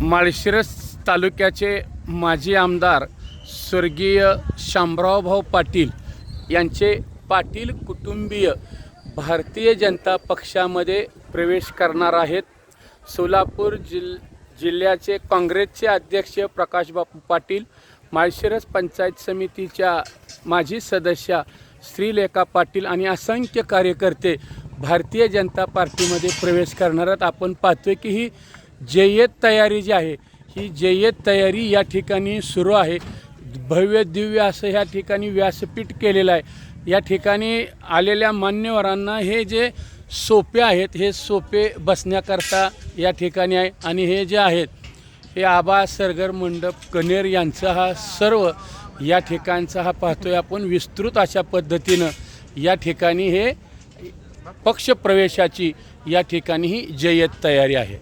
माळशिरस तालुक्याचे माजी आमदार स्वर्गीय शामरावभाऊ पाटील यांचे पाटील कुटुंबीय भारतीय जनता पक्षामध्ये प्रवेश करणार आहेत. सोलापूर जिल जिल्ह्याचे काँग्रेसचे अध्यक्ष प्रकाशबापू पाटील माळशिरस पंचायत समितीच्या माजी सदस्या श्रीलेखा पाटील आणि असंख्य कार्यकर्ते भारतीय जनता पार्टीमध्ये प्रवेश करणार आहेत. आपण पाहतोय की ही जय्यत तयारी जी आहे ही जय्यत तयारी या ठिकाणी सुरू आहे. भव्य दिव्य असं ह्या ठिकाणी व्यासपीठ केलेलं आहे. या ठिकाणी आलेल्या मान्यवरांना हे जे सोपे आहेत हे सोपे बसण्याकरता या ठिकाणी आहे. आणि हे जे आहेत हे आबा सरगर मंडप कनेर यांचा हा सर्व या ठिकाणचा हा पाहतोय आपण. विस्तृत अशा पद्धतीनं या ठिकाणी हे पक्षप्रवेशाची या ठिकाणी ही जय्यत तयारी आहे.